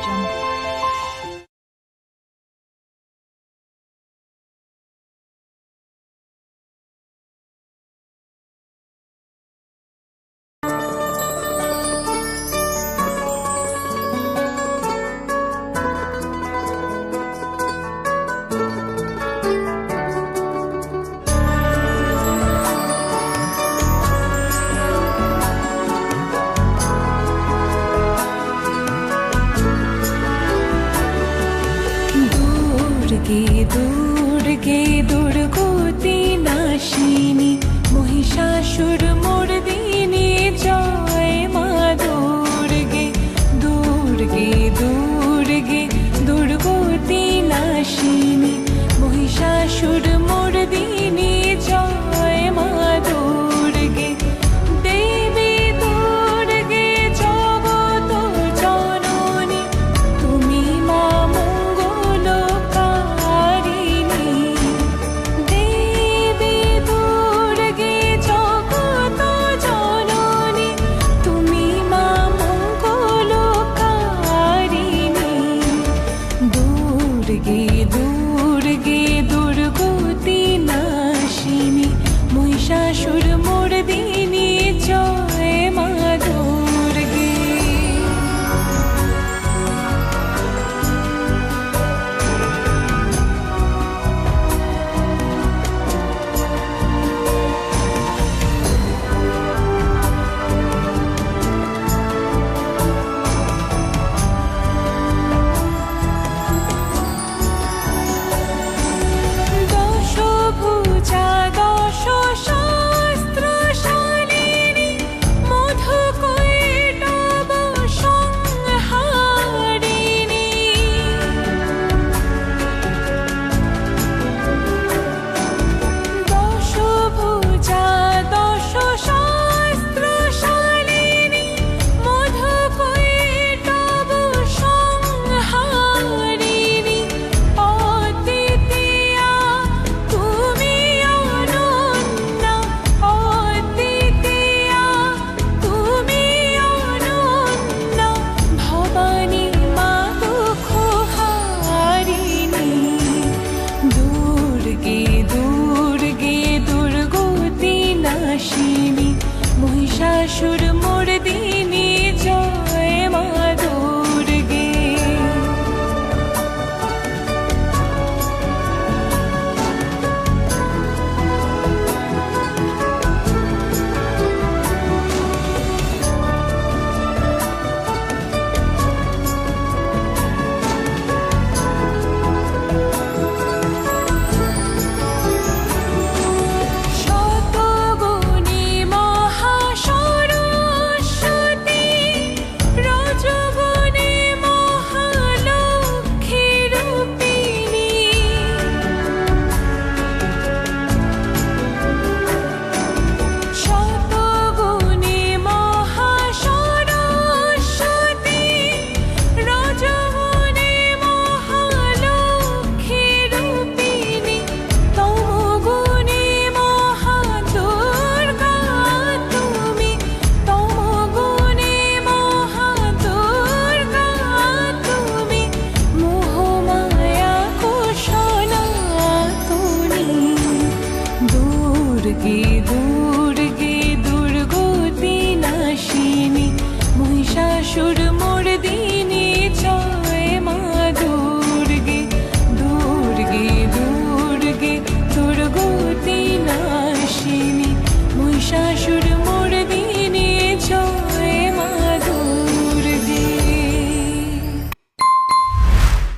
Belgium. দুর্গে দুর্গে দুর্গতি নাশিনী মহিষাসুর মোর দিনী শাশুড় মোর দিনে চল की दुर्गे दुर्गति नाशिनी महिषासुर मर्दिनी जय मा दुर्गे दुर्गे दुर्गे दुर्गति नाशिनी महिषासुर